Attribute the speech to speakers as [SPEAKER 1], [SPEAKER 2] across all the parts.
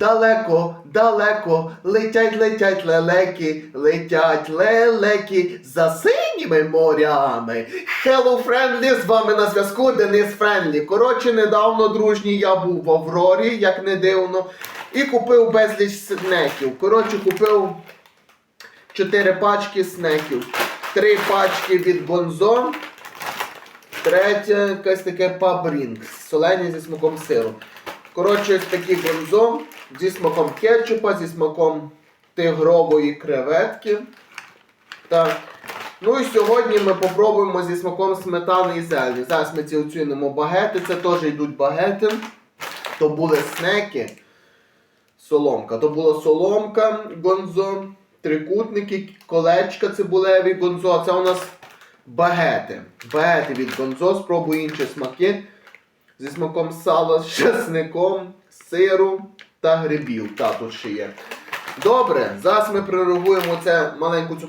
[SPEAKER 1] далеко, далеко, летять, летять лелеки, летять лелеки за синіми морями. Hello, friendly, з вами на зв'язку Денис Френлі. Коротше, недавно дружній я був в Аврорі, як не дивно, і купив безліч снеків. Коротше, купив 4 пачки снеків, 3 пачки від Бонзо, третя якась таке пабрінг, солені зі смаком сиру. Коротше, ось такі бонзо зі смаком кетчупа, зі смаком тигрової креветки. Так. Ну і сьогодні ми попробуємо зі смаком сметани і зелені. Зараз ми ці оцінимо багети, це теж йдуть багети. То були снеки. Соломка. То була соломка гонзо, трикутники, колечка цибулеві гонзо. Це у нас багети. Багети від гонзо. Спробую інші смаки. Зі смаком сала з часником, сиру та грибів. Та тут ще є. Добре, зараз ми прореагуємо це маленьку цю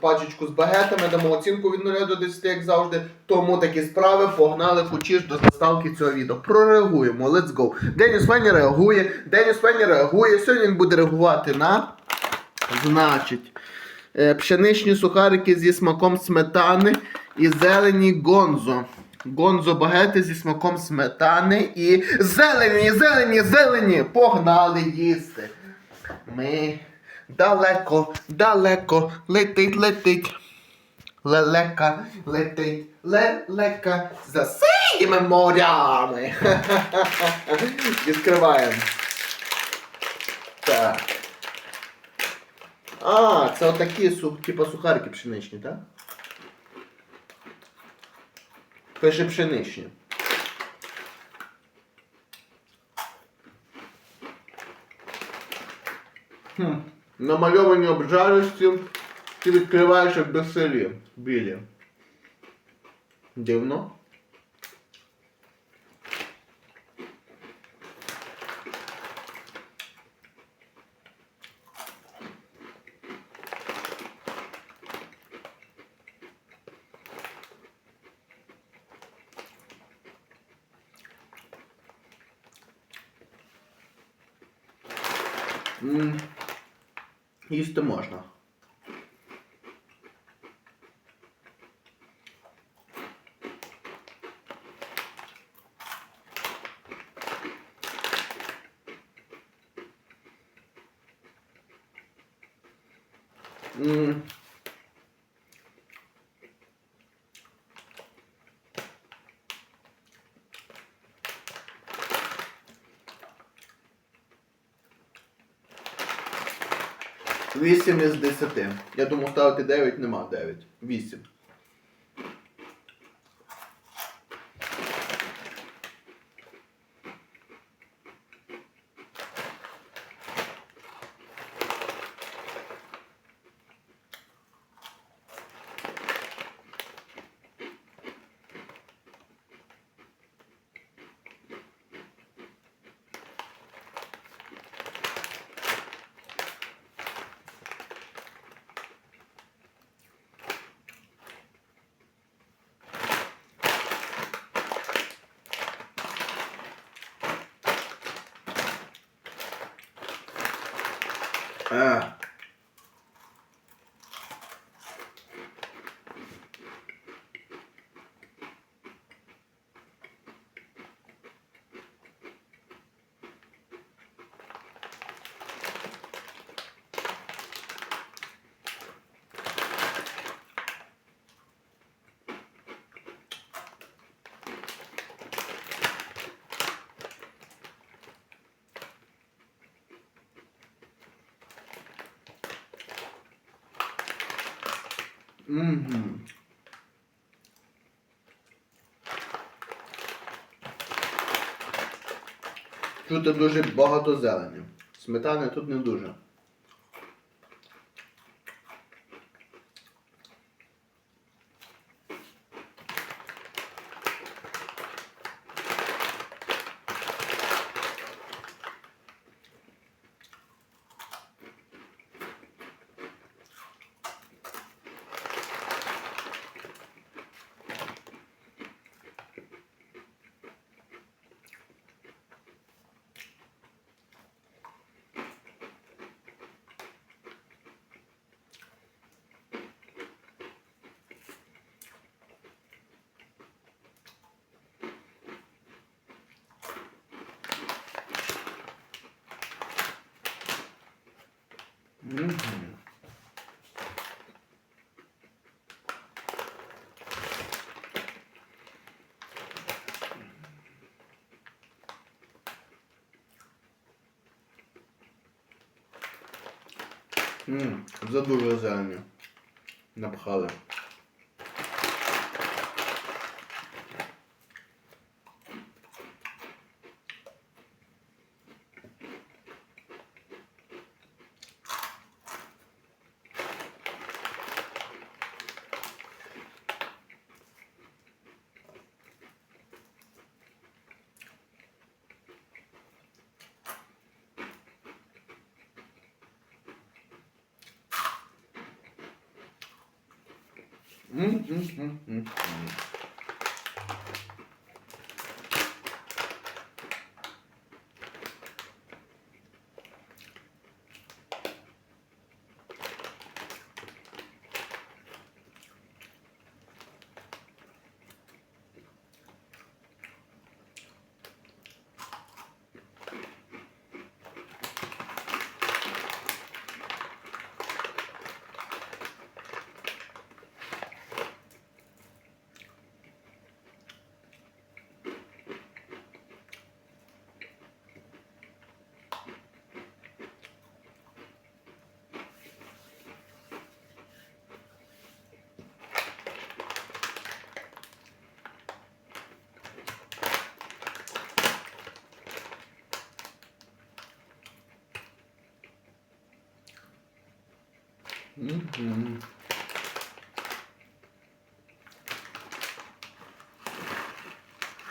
[SPEAKER 1] пачечку з багетами, дамо оцінку від 0 до 10, як завжди. Тому такі справи погнали кучіш до заставки цього відео. Прореагуємо, let's go. Деніс Фенні реагує, Деніс Фенні реагує. Сьогодні він буде реагувати на. Значить, е, пшеничні сухарики зі смаком сметани і зелені гонзо. Гонзо багети зі смаком сметани і зелені, зелені, зелені. Погнали їсти. Ми далеко, далеко, летить, летить. Лелека, летить, лелека за синіми морями. Відкриваємо. Так. А, це отакі су, типа сухарики пшеничні, так? Пише пшеничні. Хм. Намальовані обжарості ти відкриваєш як безселі. Білі. Дивно. їсти можна. Mm. 8 із 10. Я думав ставити 9, нема 9. 8. А. Угу. Тут дуже багато зелені. Сметани тут не дуже. Ммм, задуже зелені. Напхали. 嗯嗯嗯嗯嗯。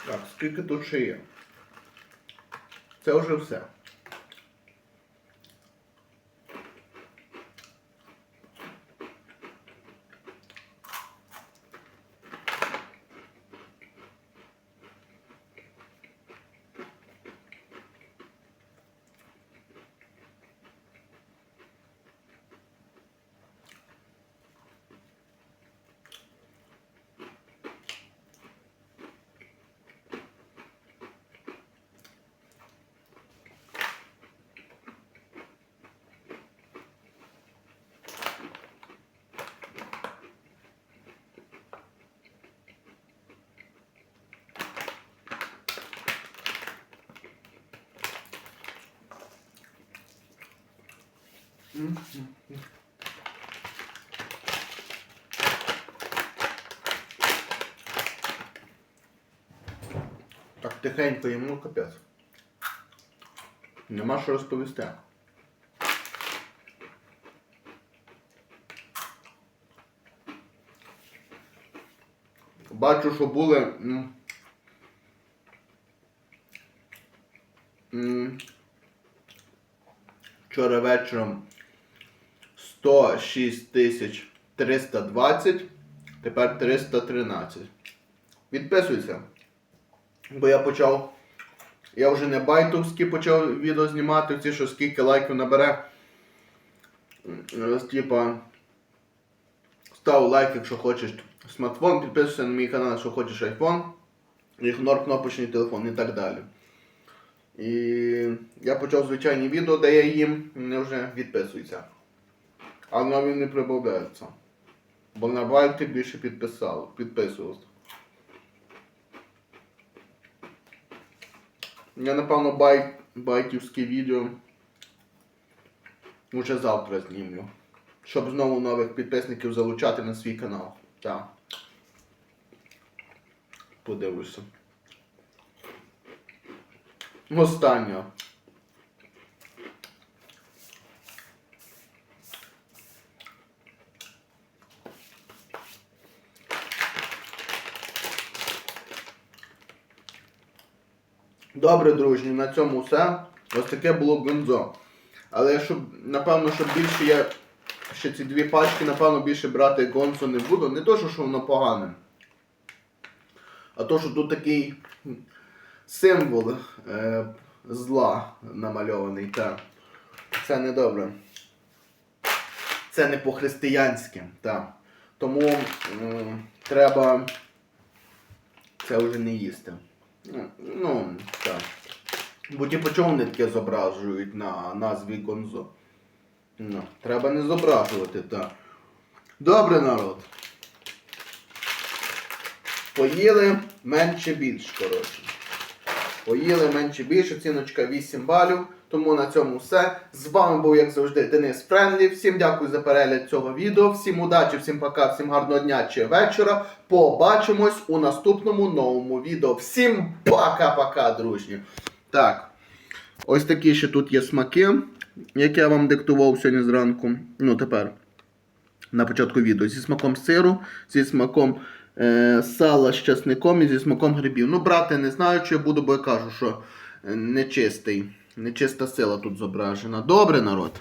[SPEAKER 1] Так, скільки тут ще є? Це вже все. Так тихенько йому капець. Нема що розповісти. Бачу, що були. Вчора вечором 106 тисяч 320, тепер 313. Підписуйся. Бо я почав. Я вже не байтовські почав відео знімати, ці, що скільки лайків набере. Типа. Став лайк, якщо хочеш смартфон, підписуйся на мій канал, якщо хочеш iPhone, ігнор кнопочний телефон і так далі. І я почав звичайні відео, де я їм, вони вже відписуються. А нові не прибавляються. Бо на байки більше підписав, підписувався. Я напевно байк, байківське відео вже завтра знімлю. Щоб знову нових підписників залучати на свій канал. Так. Подивлюся. Останнього. Добре, дружні, на цьому все. Ось таке було гонзо. Але щоб, напевно, щоб більше я ще ці дві пачки, напевно, більше брати гонзо не буду. Не то, що воно погане. А то, що тут такий символ е, зла намальований. Та. Це не добре. Це не по-християнськи. Та. Тому е, треба це вже не їсти. Ну, так. Бо ті почовни таке зображують на назві Гонзо? Ну, треба не зображувати, так. Добре, народ. Поїли менше більш, коротше. Поїли менше більш, оціночка 8 балів. Тому на цьому все. З вами був, як завжди, Денис Френлі. Всім дякую за перегляд цього відео. Всім удачі, всім пока, всім гарного дня чи вечора. Побачимось у наступному новому відео. Всім пока-пока, дружні. Так. Ось такі ще тут є смаки, які я вам диктував сьогодні зранку. Ну, тепер. На початку відео. Зі смаком сиру, зі смаком сала з часником і зі смаком грибів. Ну, брати, не знаю, чи я буду, бо я кажу, що е, нечистий. Нечиста сила тут зображена. Добре, народ.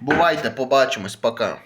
[SPEAKER 1] Бувайте, побачимось, пока.